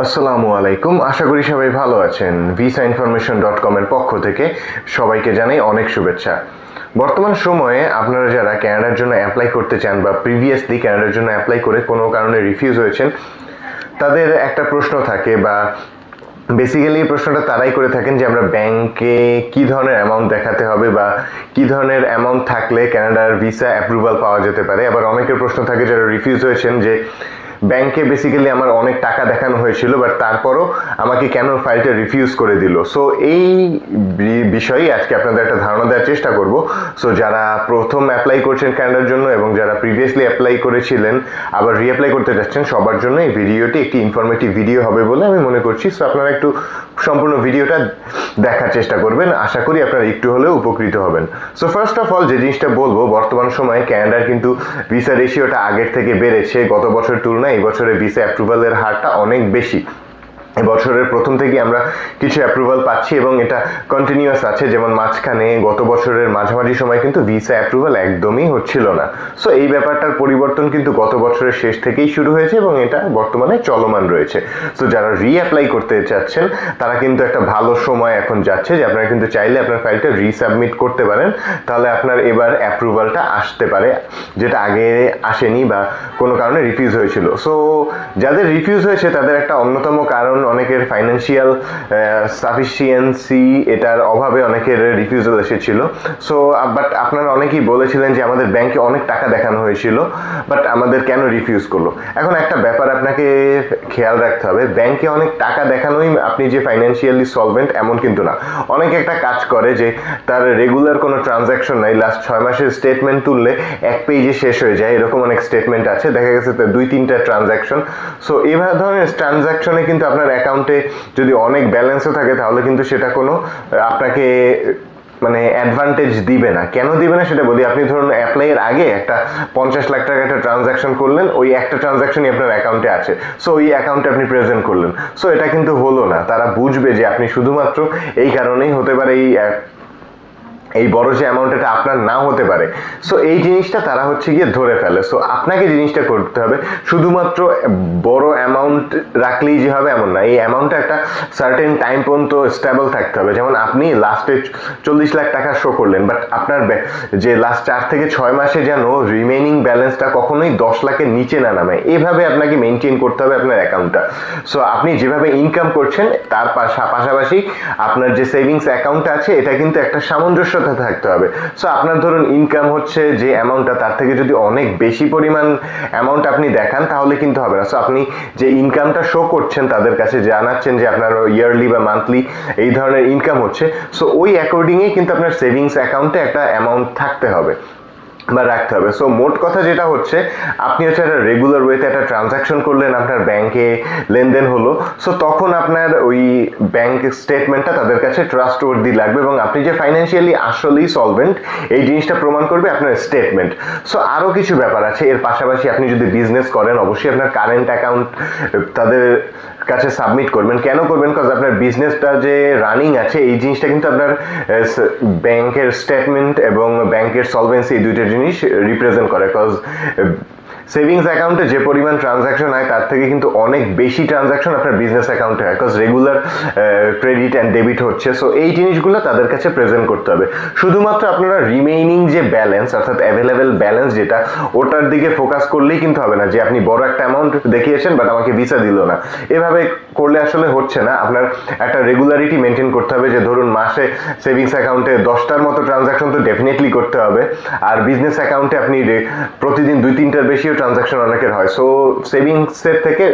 আসসালামু আলাইকুম। আশা করি সবাই ভালো আছেন। ভিসা ইনফরমেশন ডট কমের পক্ষ থেকে সবাইকে জানাই অনেক শুভেচ্ছা। বর্তমান সময়ে আপনারা যারা ক্যানাডার জন্য অ্যাপ্লাই করতে চান বা প্রিভিয়াসলি ক্যানাডার জন্য অ্যাপ্লাই করে কোনো কারণে রিফিউজ হয়েছেন, তাদের একটা প্রশ্ন থাকে বা বেসিক্যালি এই প্রশ্নটা তারাই করে থাকেন যে আমরা ব্যাংকে কি ধরনের অ্যামাউন্ট দেখাতে হবে বা কি ধরনের অ্যামাউন্ট থাকলে ক্যানাডার ভিসা অ্যাপ্রুভাল পাওয়া যেতে পারে। আবার অনেকের প্রশ্ন থাকে যারা রিফিউজ হয়েছেন যে ব্যাংকে বেসিক্যালি আমার অনেক টাকা দেখানো হয়েছিল বাট তারপরও আমাকে কেন ফাইলটা রিফিউজ করে দিল? সো এই বিষয়ে আজকে আপনাদের একটা ধারণা দেওয়ার চেষ্টা করব। সো যারা প্রথম অ্যাপ্লাই করছেন ক্যানাডার জন্য এবং যারা প্রিভিয়াসলি অ্যাপ্লাই করেছিলেন, আবার রিঅ্যাপ্লাই করতে যাচ্ছেন, সবার জন্য এই ভিডিওটি একটি ইনফরমেটিভ ভিডিও হবে বলে আমি মনে করছি। সো আপনারা একটু সম্পূর্ণ ভিডিওটা দেখার চেষ্টা করবেন। আশা করি আপনারা একটু হলেও উপকৃত হবেন। সো ফার্স্ট অফ অল যে জিনিসটা বলব, বর্তমান সময়ে ক্যানাডার কিন্তু ভিসা রেশিওটা আগের থেকে বেড়েছে। গত বছর তুলনায় এই বছরে ভিসা অ্যাপ্রুভালের হারটা অনেক বেশি। বছরের প্রথম থেকে আমরা কিছু অ্যাপ্রুভাল পাচ্ছি এবং এটা কন্টিনিউয়াস আছে। যেমন মাঝখানে গত বছরের মাঝামাঝি সময় কিন্তু ভিসা অ্যাপ্রুভাল একদমই হচ্ছিল না। সো এই ব্যাপারটার পরিবর্তন কিন্তু গত বছরের শেষ থেকেই শুরু হয়েছে এবং এটা বর্তমানে চলমান রয়েছে। সো যারা রিঅ্যাপ্লাই করতে চাচ্ছেন, তারা কিন্তু একটা ভালো সময় এখন যাচ্ছে যে আপনারা কিন্তু চাইলে আপনার ফাইলটা রিসাবমিট করতে পারেন। তাহলে আপনার এবার অ্যাপ্রুভালটা আসতে পারে, যেটা আগে আসেনি বা কোনো কারণে রিফিউজ হয়েছিল। সো যাদের রিফিউজ হয়েছে, তাদের একটা অন্যতম কারণ অনেকের ফাইন্যান্সিয়াল সাফিসিয়েন্সি এটার অভাবে অনেকের রিফিউজাল এসেছিল। সো বাট আপনারা অনেকেই বলেছিলেন যে আমাদের ব্যাংকে অনেক টাকা দেখানো হয়েছিল বাট আমাদের কেন রিফিউজ করল? এখন একটা ব্যাপার আপনাকে খেয়াল রাখতে হবে ব্যাংকে অনেক টাকা দেখানোই আপনি যে ফাইন্যান্সিয়ালি সলভেন্ট এমন কিন্তু না। অনেকে একটা কাজ করে যে তার রেগুলার কোনো ট্রানজ্যাকশন নাই লাস্ট ছয় মাসের স্টেটমেন্ট তুললে এক পেজে শেষ হয়ে যায়, এরকম অনেক স্টেটমেন্ট আছে, দেখা গেছে দুই তিনটা ট্রানজ্যাকশন সো এভাবে ধরনের ট্রানজ্যাকশনে কিন্তু আপনার অ্যাকাউন্টে যদি অনেক ব্যালেন্সও থাকে, তাহলে কিন্তু সেটা কোনো আপনাকে মানে অ্যাডভান্টেজ দিবে না। কেন দিবে না সেটা বলি, আপনি ধরুন অ্যাপ্লাইয়ের আগে একটা পঞ্চাশ লাখ টাকা একটা ট্রানজ্যাকশন করলেন, ওই একটা ট্রানজ্যাকশনই আপনার অ্যাকাউন্টে আছে। সো ওই অ্যাকাউন্টে আপনি প্রেজেন্ট করলেন। সো এটা কিন্তু হলো না। তারা বুঝবে যে আপনি শুধুমাত্র এই কারণেই হতে পারে এই এই বড় যে অ্যামাউন্ট এটা আপনার না হতে পারে। সো এই জিনিসটা তারা হচ্ছে গিয়ে ধরে ফেলে। সো আপনাকে জিনিসটা করতে হবে। শুধুমাত্র বড় অ্যামাউন্ট রাখলেই যে হবে এমন না। এই অ্যামাউন্টটা একটা সার্টেন টাইম পর্যন্ত স্টেবল থাকতে হবে। যেমন আপনি লাস্টে চল্লিশ লাখ টাকা শো করলেন বাট আপনার যে লাস্ট চার থেকে ছয় মাসে যেন রিমেনিং ব্যালেন্সটা কখনোই দশ লাখের নিচে না নামে এভাবে আপনাকে মেনটেন করতে হবে আপনার অ্যাকাউন্টটা সো আপনি যেভাবে ইনকাম করছেন, তার পাশা- পাশাপাশি আপনার যে সেভিংস অ্যাকাউন্ট আছে, এটা কিন্তু একটা সামঞ্জস্যতা থাকতে হবে। সো আপনার ধরুন ইনকাম হচ্ছে যে অ্যামাউন্টটা তার থেকে যদি অনেক বেশি পরিমাণ অ্যামাউন্ট আপনি দেখান, তাহলে কিন্তু হবে না। সো আপনি যে ইনকামটা শো করছেন, তাদের কাছে জানাচ্ছেন যে আপনার ইয়ারলি বা মান্থলি এই ধরনের ইনকাম হচ্ছে। সো ওই অ্যাকর্ডিংয়ে কিন্তু আপনার সেভিংস অ্যাকাউন্টে একটা অ্যামাউন্ট থাকতে হবে। বা রাখতে হবে। সো মোট কথা যেটা হচ্ছে, আপনি হচ্ছে একটা রেগুলার ওয়েতে একটা ট্রানজাকশন করলেন আপনার ব্যাংকে লেনদেন হলো। সো তখন আপনার ওই ব্যাংক স্টেটমেন্টটা তাদের কাছে ট্রাস্ট ওয়ার্দি লাগবে এবং আপনি যে ফাইন্যান্সিয়ালি আসলেই সলভেন্ট এই জিনিসটা প্রমাণ করবে আপনার স্টেটমেন্ট সো আরও কিছু ব্যাপার আছে। এর পাশাপাশি আপনি যদি বিজনেস করেন, অবশ্যই আপনার কারেন্ট অ্যাকাউন্ট তাদের কাছে সাবমিট করবেন। কেন করবেন? কজ আপনার বিজনেসটা যে রানিং আছে, এই জিনিসটা কিন্তু আপনার ব্যাংকের স্টেটমেন্ট এবং ব্যাংকের সলভেন্সি এই দুইটা জিনিস রিপ্রেজেন্ট করে। কজ সেভিংস অ্যাকাউন্টে যে পরিমাণ ট্রানজাকশন হয়, তার থেকে কিন্তু অনেক বেশি ট্রানজাকশন আপনার বিজনেস অ্যাকাউন্টে হয় cause regular credit and debit হচ্ছে। সো এই জিনিসগুলো তাদের কাছে প্রেজেন্ট করতে হবে। শুধুমাত্র আপনারা রিমেইনিং যে ব্যালেন্স অর্থাৎ অ্যাভেলেবেল ব্যালেন্স যেটা, ওটার দিকে ফোকাস করলেই কিন্তু হবে না। যে আপনি বড় একটা অ্যামাউন্ট দেখিয়েছেন বাট আমাকে ভিসা দিল না। এভাবে করলে আসলে হচ্ছে না। আপনার একটা রেগুলারিটি মেনটেন করতে হবে যে, ধরুন মাসে সেভিংস অ্যাকাউন্টে দশটার মতো ট্রানজাকশন তো ডেফিনেটলি করতে হবে। আর বিজনেস অ্যাকাউন্টে আপনি প্রতিদিন দুই তিনটার বেশিও ট্রানজাকশন অনেকের হয়। সো সেভিংসের থেকে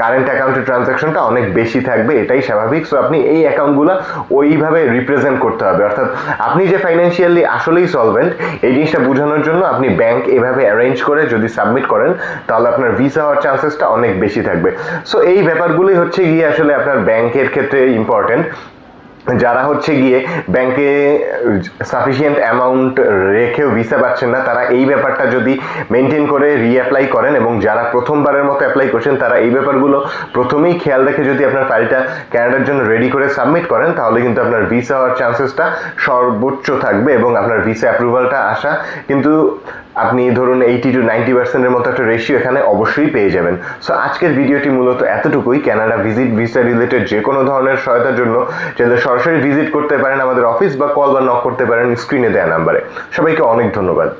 কারেন্ট অ্যাকাউন্টের ট্রানজাকশনটা অনেক বেশি থাকবে, এটাই স্বাভাবিক। সো আপনি এই অ্যাকাউন্টগুলো ওইভাবে রিপ্রেজেন্ট করতে হবে। অর্থাৎ আপনি যে ফাইন্যান্সিয়ালি আসলেই সলভেন্ট এই জিনিসটা বোঝানোর জন্য আপনি ব্যাংক এভাবে অ্যারেঞ্জ করে যদি সাবমিট করেন, তাহলে আপনার ভিসা হওয়ার চান্সেসটা অনেক বেশি থাকবে। সো এই ব্যাপারগুলোই হচ্ছে গিয়ে আসলে আপনার ব্যাংকের ক্ষেত্রে ইম্পর্টেন্ট যারা হচ্ছে গিয়ে ব্যাংকে সাফিসিয়েন্ট অ্যামাউন্ট রেখেও ভিসা পাচ্ছেন না, তারা এই ব্যাপারটা যদি মেনটেন করে রিঅ্যাপ্লাই করেন এবং যারা প্রথমবারের মতো অ্যাপ্লাই করছেন, তারা এই ব্যাপারগুলো প্রথমেই খেয়াল রেখে যদি আপনার ফাইলটা ক্যানাডার জন্য রেডি করে সাবমিট করেন, তাহলে কিন্তু আপনার ভিসা হওয়ার চান্সেসটা সর্বোচ্চ থাকবে এবং আপনার ভিসা অ্যাপ্রুভালটা আসা কিন্তু আপনি ধরুন এইটি টু নাইনটি পার্সেন্টের মতো একটা রেশিও এখানে অবশ্যই পেয়ে যাবেন। সো আজকের ভিডিওটি মূলত এতটুকুই। ক্যানাডা ভিজিট ভিসা রিলেটেড যে কোনো ধরনের সহায়তার জন্য যাদের সরাসরি ভিজিট করতে পারেন। আমাদের অফিস বা কল বা নক করতে পারেন। স্ক্রিনে দেওয়া নাম্বারে সবাইকে অনেক ধন্যবাদ।